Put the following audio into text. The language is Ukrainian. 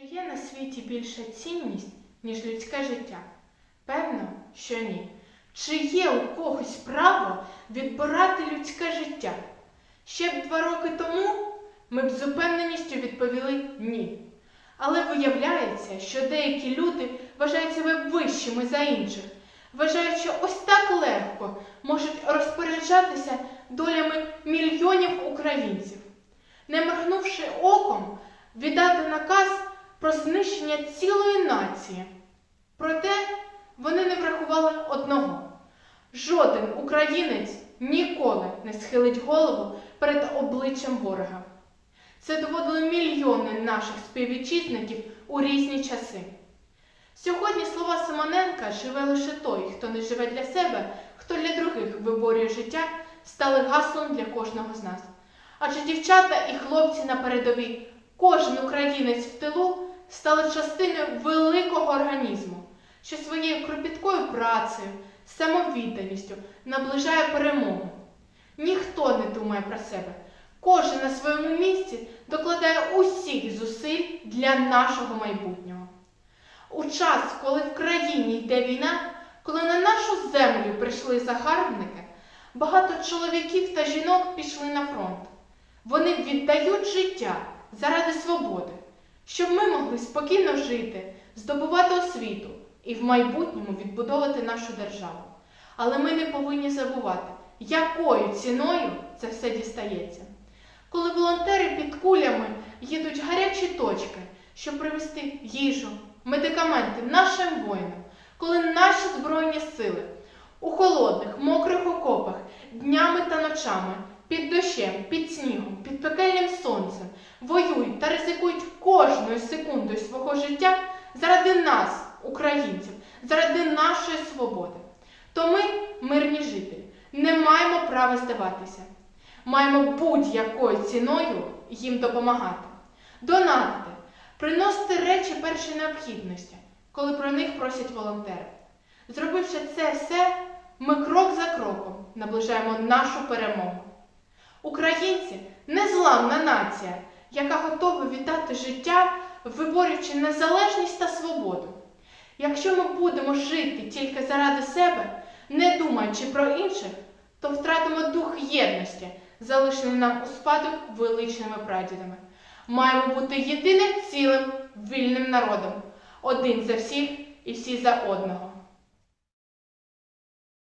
Чи є на світі більша цінність, ніж людське життя? Певно, що ні. Чи є у когось право відбирати людське життя? Ще б два роки тому ми б з упевненістю відповіли ні. Але виявляється, що деякі люди вважають себе вищими за інших, вважають, що ось так легко можуть розпоряджатися долями мільйонів українців, не моргнувши оком, віддати наказ про знищення цілої нації. Проте вони не врахували одного. Жоден українець ніколи не схилить голову перед обличчям ворога. Це доводили мільйони наших співвітчизників у різні часи. Сьогодні слова Симоненка живе лише той, хто не живе для себе, хто для других виборює життя, стали гаслом для кожного з нас. Адже дівчата і хлопці на передовій, кожен українець в тилу стали частиною великого організму, що своєю кропіткою працею, самовідданістю наближає перемогу. Ніхто не думає про себе. Кожен на своєму місці докладає усіх зусиль для нашого майбутнього. У час, коли в країні йде війна, коли на нашу землю прийшли загарбники, багато чоловіків та жінок пішли на фронт. Вони віддають життя заради свободи, щоб ми могли спокійно жити, здобувати освіту і в майбутньому відбудовувати нашу державу. Але ми не повинні забувати, якою ціною це все дістається. Коли волонтери під кулями їдуть гарячі точки, щоб привезти їжу, медикаменти нашим воїнам, коли наші збройні сили у холодних, мокрих окопах днями та ночами, під дощем, під снігом, під кожною секундою свого життя заради нас, українців, заради нашої свободи, то ми, мирні жителі, не маємо права здаватися. Маємо будь-якою ціною їм допомагати. Донатити, приносити речі першої необхідності, коли про них просять волонтери. Зробивши це все, ми крок за кроком наближаємо нашу перемогу. Українці незламна нація, яка готова віддати життя, виборюючи незалежність та свободу. Якщо ми будемо жити тільки заради себе, не думаючи про інших, то втратимо дух єдності, залишений нам у спадок величними прадідами. Маємо бути єдиним цілим вільним народом, один за всіх і всі за одного.